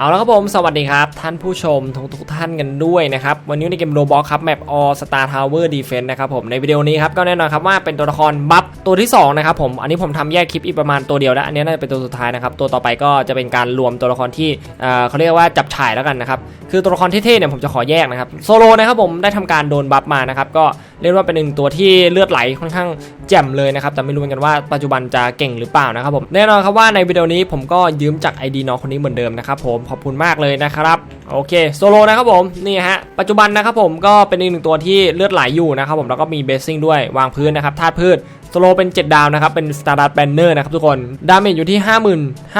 เอาละครับผม สวัสดีครับ ท่านผู้ชมทุกทุกๆท่านกันด้วยนะครับ วันนี้ในเกมโรบอครับแมปออสตาร์ทาวเวอร์ดีเฟนต์นะครับผมในวิดีโอนี้ครับก็แน่นอนครับว่าเป็นตัวละครบัฟตัวที่ 2 นะครับผม อันนี้ผมทำแยกคลิปอีกประมาณตัวเดียวแล้ว อันนี้น่าจะเป็นตัวสุดท้ายนะครับ ตัวต่อไปก็จะเป็นการรวมตัวละครที่เเขาเรียกว่าจับฉ่ายแล้วกันนะครับ คือตัวละครเท่ๆเนี่ยผมจะขอแยกนะครับโซโลนะครับผมได้ทำการโดนบัฟมานะครับก็ เรียกว่าเป็นหนึ่งตัวที่เลือดไหลค่อนข้างแจ่มเลยนะครับ แต่ไม่รู้เหมือนกันว่าปัจจุบันจะเก่งหรือเปล่านะครับผม แน่นอนครับว่าในวิดีโอนี้ผมก็ยืมจาก ID น้องคนนี้เหมือนเดิมนะครับผม ขอบคุณมากเลยนะครับโอเคโซโลนะครับผมนี่ฮะปัจจุบันนะครับผมก็เป็นอีกหนึ่งตัวที่เลือดไหลอยู่นะครับผมแล้วก็มีเบสซิ่งด้วยวางพื้นนะครับธาตุพืช สโลเป็น 7 ดาวนะครับ เป็น s t a r d a r d Banner นะครับทุกคน ดาเมจอยู่ที่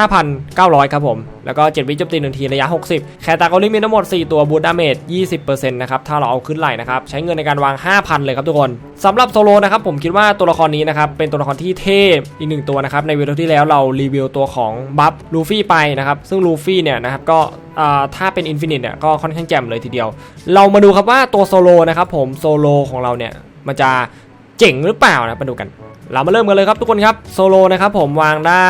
55,900 ครับผม แล้วก็ 7 วิจมตี1ทีระยะ 60 แคตากอริมีทั้งหมด 4 ตัวบูทดาเมจ 20%นะครับ ถ้าเราเอาขึ้นไหลนะครับ ใช้เงินในการวาง 5,000 เลยครับทุกคนสำหรับโซโลนะครับผมคิดว่าตัวละครนี้นะครับเป็นตัวละครที่เท่อีกหนึ่งตัวนะครับในวิดีโอที่แล้วเรารีวิวตัวของบัฟลูฟี่ไปนะครับซึ่งลูฟี่เนี่ยนะครับก็ถ้าเป็นอินฟินิตเนี่ยก็ค่อนข้างแจ่มเลยทีเดียว เรามาดูครับว่าตัวโซโลนะครับผมโซโลของเราเนี่ยมันจะ เจ๋งหรือเปล่านะมาดูกัน เรามาเริ่มกันเลยครับทุกคนครับโซโลนะครับผมวางได้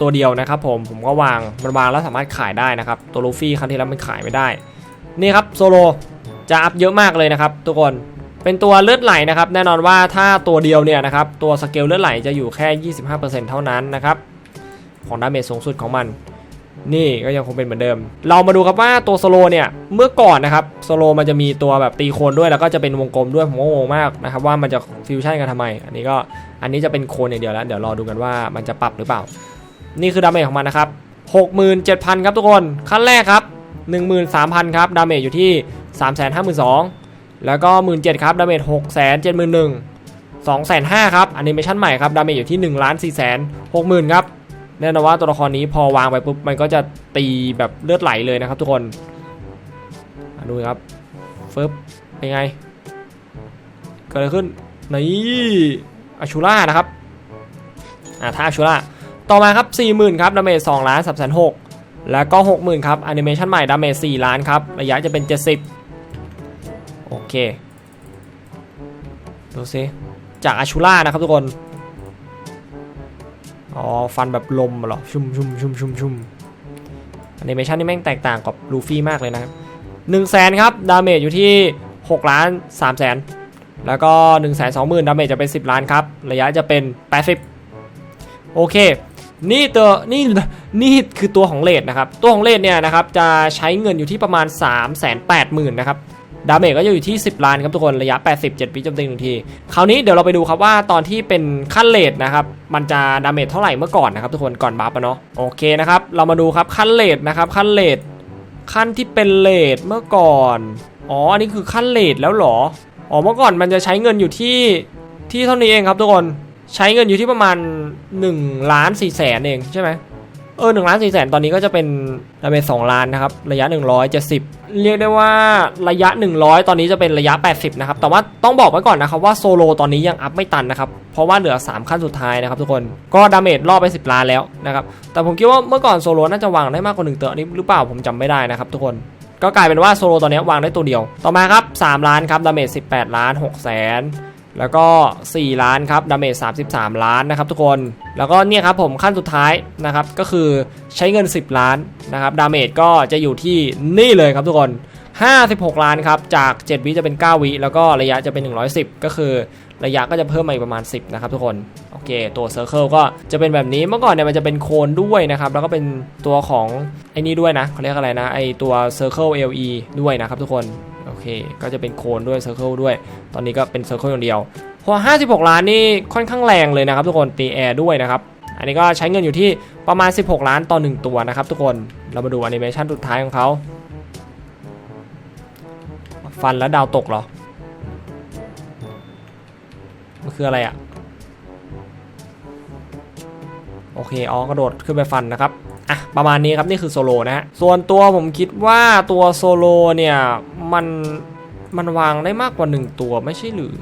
ตัวเดียวนะครับผมผมก็วางมันวางแล้วสามารถขายได้นะครับ ตัวลูฟี่ครั้งที่แล้วมันขายไม่ได้ นี่ครับโซโลจะอัพเยอะมากเลยนะครับ ทุกคนเป็นตัวเลือดไหลนะครับ แน่นอนว่าถ้าตัวเดียวเนี่ยนะครับตัวสเกลเลือดไหลจะอยู่แค่ 25%เท่านั้นนะครับของดาเมจสูงสุดของมัน นี่ก็ยังคงเป็นเหมือนเดิม เรามาดูครับว่าตัวโซโลเนี่ยเมื่อก่อนนะครับโซโลมันจะมีตัวแบบตีโคนด้วยแล้วก็จะเป็นวงกลมด้วยผมก็งงมากนะครับว่ามันจะฟิวชั่นกันทำไม อันนี้ก็อันนี้จะเป็นโคนอย่างเดียวแล้ว เดี๋ยวรอดูกันว่ามันจะปรับหรือเปล่า นี่คือดาเมจของมันนะครับ67,000 ครับทุกคนขั้นแรกครับ 13,000 ครับดาเมจอยู่ที่ 352,000 แล้วก็ 17,000ครับดาเมจ671,000 2,500ครับแอนิเมชันใหม่ครับดาเมจอยู่ที่1 4 6 0 0 0 0ครับ แน่นอนว่าตัวละครนี้พอวางไปปุ๊บมันก็จะตีแบบเลือดไหลเลยนะครับทุกคนดูครับฟึบเป็นไงเกิดอะไรขึ้นนี่อาชูล่านะครับอ่าถ้าอาชูล่าต่อมาครับ 40,000ครับดาเมจ2ล้าน3 6 0แล้วก็ 60,000ครับแอนิเมชันใหม่ดาเมจ4ล้านครับระยะจะเป็น 70 โอเค ดูซิจากอาชูล่านะครับทุกคน อ๋อฟันแบบลมเหรอชุ่มชุ่มชุ่มชุ่มชุ่มแอนิเมชันนี่แม่งแตกต่างกับลูฟี่มากเลยนะครับ1 0 0 0 0แสนครับ ดาเมจอยู่ที่6ล้าน3แสนแล้วก็1นึ่งแสนสองหมื่นดาเมจจะเป็น 10 ล้านครับ ระยะจะเป็น 80 โอเค นี่ตัวนี่นี่คือตัวของเลดนะครับ ตัวของเลดเนี่ยนะครับ จะใช้เงินอยู่ที่ประมาณ 3 8 0 0 0 0นะครับ ดาเมจก็จะอยู่ที่ 10 ล้านครับทุกคนระยะ87วิโจมตีหนึ่งที คราวนี้เดี๋ยวเราไปดูครับว่าตอนที่เป็นขั้นเลทนะครับมันจะดาเมจเท่าไหร่เมื่อก่อนนะครับทุกคนก่อนบัฟอะเนาะโอเคนะครับเรามาดูครับขั้นเลทนะครับขั้นเลทขั้นที่เป็นเลทเมื่อก่อนอ๋ออันนี้คือขั้นเลทแล้วหรออ๋อเมื่อก่อนมันจะใช้เงินอยู่ที่ที่เท่านี้เองครับทุกคนใช้เงินอยู่ที่ประมาณ1ล้าน4แสนเองใช่ไหม เออหนึ่งล้านสี่แสนตอนนี้ก็จะเป็นดาเมจสองล้านนะครับ ระยะ 170 เรียกได้ว่าระยะ 100 ตอนนี้จะเป็นระยะ 80 นะครับ แต่ว่าต้องบอกไว้ก่อนนะครับว่าโซโลตอนนี้ยังอัพไม่ตันนะครับ เพราะว่าเหลือ 3 ขั้นสุดท้ายนะครับทุกคนก็ดาเมจล่อไป 10 ล้านแล้วนะครับ แต่ผมคิดว่าเมื่อก่อนโซโลน่าจะวางได้มากกว่า1ตัวนี้หรือเปล่าผมจำไม่ได้นะครับทุกคนก็กลายเป็นว่าโซโลตอนนี้วางได้ตัวเดียว ต่อมาครับ3ล้านครับดาเมจ18 ล้าน6แสน แล้วก็ 4 ล้านครับ ดาเมจ 33 ล้านนะครับทุกคน แล้วก็เนี่ยครับผมขั้นสุดท้ายนะครับ ก็คือใช้เงิน 10 ล้านนะครับ ดาเมจก็จะอยู่ที่นี่เลยครับทุกคน 56 ล้านครับ จาก 7 วิจะเป็น 9 วิ แล้วก็ระยะจะเป็น 110 ก็คือระยะก็จะเพิ่มมาอีกประมาณ 10 นะครับทุกคน โอเค ตัวเซอร์เคิลก็จะเป็นแบบนี้ เมื่อก่อนเนี่ยมันจะเป็นโคนด้วยนะครับ แล้วก็เป็นตัวของไอ้นี่ด้วยนะเขาเรียกอะไรนะ ไอตัว Circle LE ด้วยนะครับทุกคน เค ก็จะเป็นโคนด้วย Circle ด้วย ตอนนี้ก็เป็น Circle อย่างเดียวพอ56 ล้านนี่ค่อนข้างแรงเลยนะครับทุกคนตีแอร์ด้วยนะครับ อันนี้ก็ใช้เงินอยู่ที่ประมาณ 16 ล้านต่อ 1 ตัวนะครับทุกคนเรามาดูแอนิเมชันสุดท้ายของเขาฟันแล้วดาวตกเหรอ มันคืออะไรอะโอเค อ๋อกระโดดขึ้นไปฟันนะครับ อะประมาณนี้ครับนี่คือโซโลนะฮะส่วนตัวผมคิดว่าตัวโซโลเนี่ยมันมันวางได้มากกว่า 1 ตัวไม่ใช่หรือ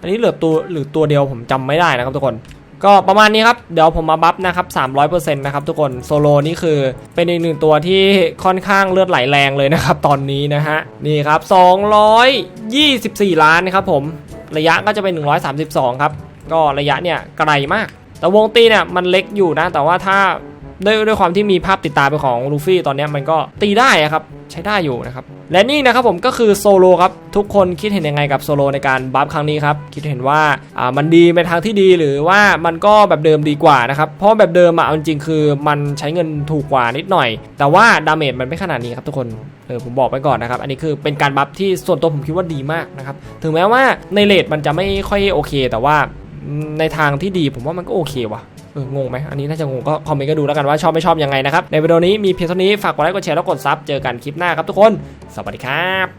อันนี้เหลือตัวหรือตัวเดียวผมจำไม่ได้นะครับทุกคนก็ประมาณนี้ครับ เดี๋ยวผมมาบัฟนะครับ 300%นะครับทุกคนโซโลนี่คือเป็นอีกหนึ่งตัวที่ค่อนข้างเลือดไหลแรงเลยนะครับ ตอนนี้นะฮะ นี่ครับ 224 ล้านนะครับผมระยะก็จะเป็น 132 ครับ ก็ระยะเนี่ยไกลมาก แต่วงตีเนี่ยมันเล็กอยู่นะ แต่ว่าถ้า ด้วยด้วยความที่มีภาพติดตาเป็นของลูฟี่ตอนนี้มันก็ตีได้อะครับใช้ได้อยู่นะครับและนี่นะครับผมก็คือโซโลครับทุกคนคิดเห็นยังไงกับโซโลในการบัฟครั้งนี้ครับคิดเห็นว่าอ่ามันดีในทางที่ดีหรือว่ามันก็แบบเดิมดีกว่านะครับเพราะแบบเดิมอะเอาจริงๆคือมันใช้เงินถูกกว่านิดหน่อย แต่ว่าดาเมจมันไม่ขนาดนี้ครับทุกคนเออผมบอกไปก่อนนะครับอันนี้คือเป็นการบัฟที่ส่วนตัวผมคิดว่าดีมากนะครับถึงแม้ว่าในเลทมันจะไม่ค่อยโอเค แต่ว่าในทางที่ดีผมว่ามันก็โอเคว่ะ งงไหมอันนี้น่าจะงงก็คอมเมนต์ก็ดูแล้วกันว่าชอบไม่ชอบยังไงนะครับในวิดีโอนี้มีเพียงเท่านี้ฝากกดไลค์กดแชร์แล้วกดซับเจอกันคลิปหน้าครับทุกคน สวัสดีครับ